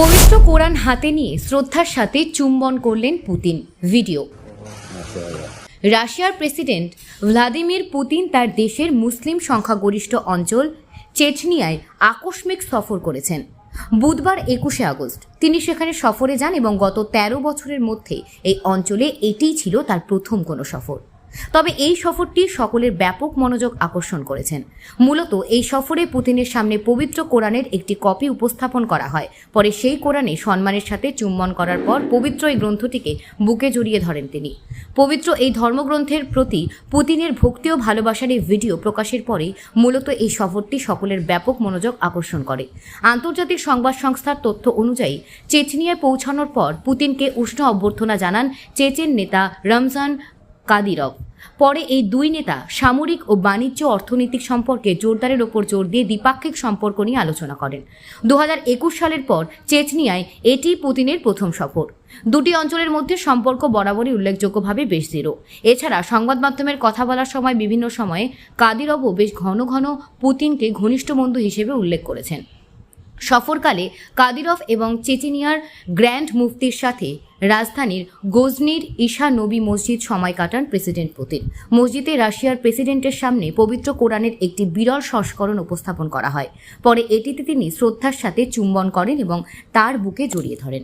পবিত্র কোরআন হাতে নিয়ে শ্রদ্ধার সাথে চুম্বন করলেন পুতিন। ভিডিও। রাশিয়ার প্রেসিডেন্ট ভ্লাদিমির পুতিন তার দেশের মুসলিম সংখ্যাগরিষ্ঠ অঞ্চল চেচনিয়ায় আকস্মিক সফর করেছেন। বুধবার একুশে আগস্ট তিনি সেখানে সফরে যান এবং গত ১৩ বছরের মধ্যে এই অঞ্চলে এটিই ছিল তার প্রথম কোনো সফর। তবে এই সফরটি সকলের ব্যাপক মনোযোগ আকর্ষণ করেছেন। মূলত এই সফরে পুতিনের সামনে পবিত্র কোরআনের একটি কপি উপস্থাপন করা হয়। পরে সেই কোরআনে সম্মানের সাথে চুম্বন করার পর পবিত্র এই গ্রন্থটিকে বুকে জড়িয়ে ধরেন তিনি। পবিত্র এই ধর্মগ্রন্থের প্রতি পুতিনের ভক্তি ও ভালোবাসার এই ভিডিও প্রকাশের পরেই মূলত এই সফরটি সকলের ব্যাপক মনোযোগ আকর্ষণ করে। আন্তর্জাতিক সংবাদ সংস্থার তথ্য অনুযায়ী চেচনিয়ায় পৌঁছানোর পর পুতিনকে উষ্ণ অভ্যর্থনা জানান চেচেন নেতা রমজান কাদিরভ। পরে এই দুই নেতা সামরিক ও বাণিজ্য অর্থনৈতিক সম্পর্কে জোরদারের ওপর জোর দিয়ে দ্বিপাক্ষিক সম্পর্ক নিয়ে আলোচনা করেন। দু হাজার একুশ সালের পর চেচনিয়ায় এটি পুতিনের প্রথম সফর। দুটি অঞ্চলের মধ্যে সম্পর্ক বরাবরই উল্লেখযোগ্যভাবে বেশ দৃঢ়। এছাড়া সংবাদ মাধ্যমের কথা বলার সময় বিভিন্ন সময়ে কাদিরভও বেশ ঘন ঘন পুতিনকে ঘনিষ্ঠ বন্ধু হিসেবে উল্লেখ করেছেন। সফরকালে কাদিরফ এবং চেচেনিয়ার গ্র্যান্ড মুফতির সাথে রাজধানীর গোজনির ঈশা নবী মসজিদ সময় কাটান প্রেসিডেন্ট পুতিন। মসজিদে রাশিয়ার প্রেসিডেন্টের সামনে পবিত্র কোরআনের একটি বিরল সংস্করণ উপস্থাপন করা হয়। পরে এটিতে তিনি শ্রদ্ধার সাথে চুম্বন করেন এবং তার বুকে জড়িয়ে ধরেন।